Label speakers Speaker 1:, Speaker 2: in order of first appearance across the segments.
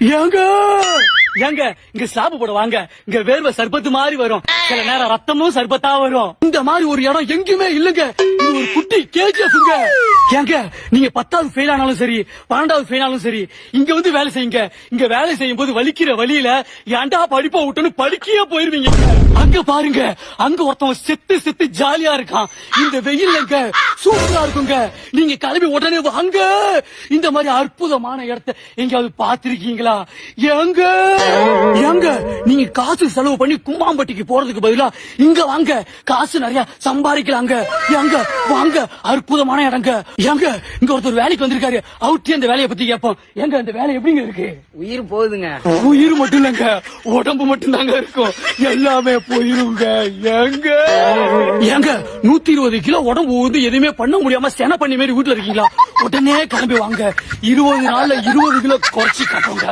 Speaker 1: ஏங்க ஏங்க இங்க சாப்பு போட வாங்க இங்க வேர்வை சர்பத்து மாதிரி வரும். சில நேரம் ரத்தமும் சர்பத்தா வரும். இந்த மாதிரி ஒரு இடம் எங்கேயுமே இல்லங்க. இது ஒரு குட்டி கேஜிஎஃப்ங்க ஏங்க நீங்க பத்தாவது ஃபெயில் ஆனாலும் சரி பன்னெண்டாவது ஃபெயில் ஆனாலும் சரி இங்க வந்து வேலை செய்யுங்க. இங்க வேலை செய்யும் போது வலிக்கிற வழியில ஏன்டா படிப்பை விட்டுன்னு படிக்கையே போயிருவீங்க. அங்க பாருங்க அங்க ஒருத்தவன் செத்து செத்து ஜாலியா இருக்கான். இந்த வெயில்லங்க சூப்பரா இருக்குங்க. நீங்க கிளம்பி உடனே வாங்க. இந்த மாதிரி அற்புதமான இடத்த எங்கேயாவது பாத்திருக்கீங்களா எங்க எங்க காசு செலவு பண்ணி கும்பாம்பட்டிக்கு போறதுக்கு பதிலா இங்க வாங்க. காசு நிறைய சம்பாதிக்கலாங்க. எங்க வாங்க. அற்புதமான இடங்க. எங்க இங்க ஒருத்தர் வேலைக்கு வந்திருக்காரு. அவர்கிட்ட அந்த வேலையை பத்தி கேட்போம். எங்க அந்த வேலை எப்படிங்க இருக்கு?
Speaker 2: உயிர் போகுதுங்க
Speaker 1: உயிர் மட்டும் இல்லங்க உடம்பு மட்டும் தாங்க இருக்கும். எல்லாமே போயிருங்க. எங்க ஏங்க நூத்தி இருபது கிலோ உடம்பு வந்து எதுவுமே பண்ண முடியாம சென பண்ணி மாதிரி வீட்டுல இருக்கீங்களா? உடனே கிளம்பி வாங்க. இருபது நாள்ல இருபது கிலோ குறைச்சி காட்டுங்க.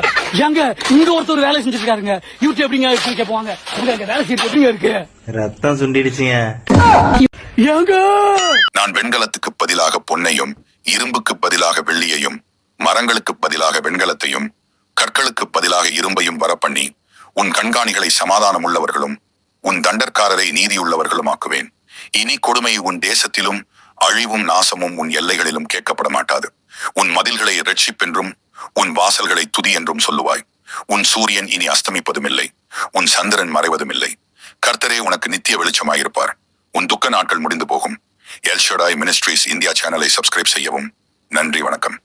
Speaker 1: ஏங்க இங்க ஒருத்தர் வேலை செஞ்சுட்டு இருக்காருங்க இவர்கிட்ட எப்படிங்க இருக்குன்னு கேட்பாங்க அங்க அங்க வேலை செய்யறது எப்படிங்க இருக்கு.
Speaker 3: ரத்தம் சுண்டிடுச்சுங்க.
Speaker 1: ஏங்க!
Speaker 4: நான் வெண்கலத்துக்கு பதிலாக பொன்னையும் இரும்புக்கு பதிலாக வெள்ளியையும் மரங்களுக்கு பதிலாக வெண்கலத்தையும் கற்களுக்கு பதிலாக இரும்பையும் வரப்பண்ணி உன் கண்காணிகளை சமாதானம் உள்ளவர்களும் உன் தண்டற்காரரை நீதியுள்ளவர்களும் ஆக்குவேன் இனி கொடுமை உன் தேசத்திலும் அழிவும் நாசமும் உன் எல்லைகளிலும் கேட்கப்பட மாட்டாது உன் மதில்களை இரட்சிப்பென்றும் உன் வாசல்களை துதி என்றும் சொல்லுவாய். உன் சூரியன் இனி அஸ்தமிப்பதும் இல்லை உன் சந்திரன் மறைவதும் இல்லை கர்த்தரே உனக்கு நித்திய வெளிச்சமாயிருப்பார். உன் துக்க நாட்கள் முடிந்து போகும். எல்ஷடாய் மினிஸ்ட்ரீஸ் இந்தியா சேனலை சப்ஸ்கிரைப் செய்யவும். நன்றி வணக்கம்.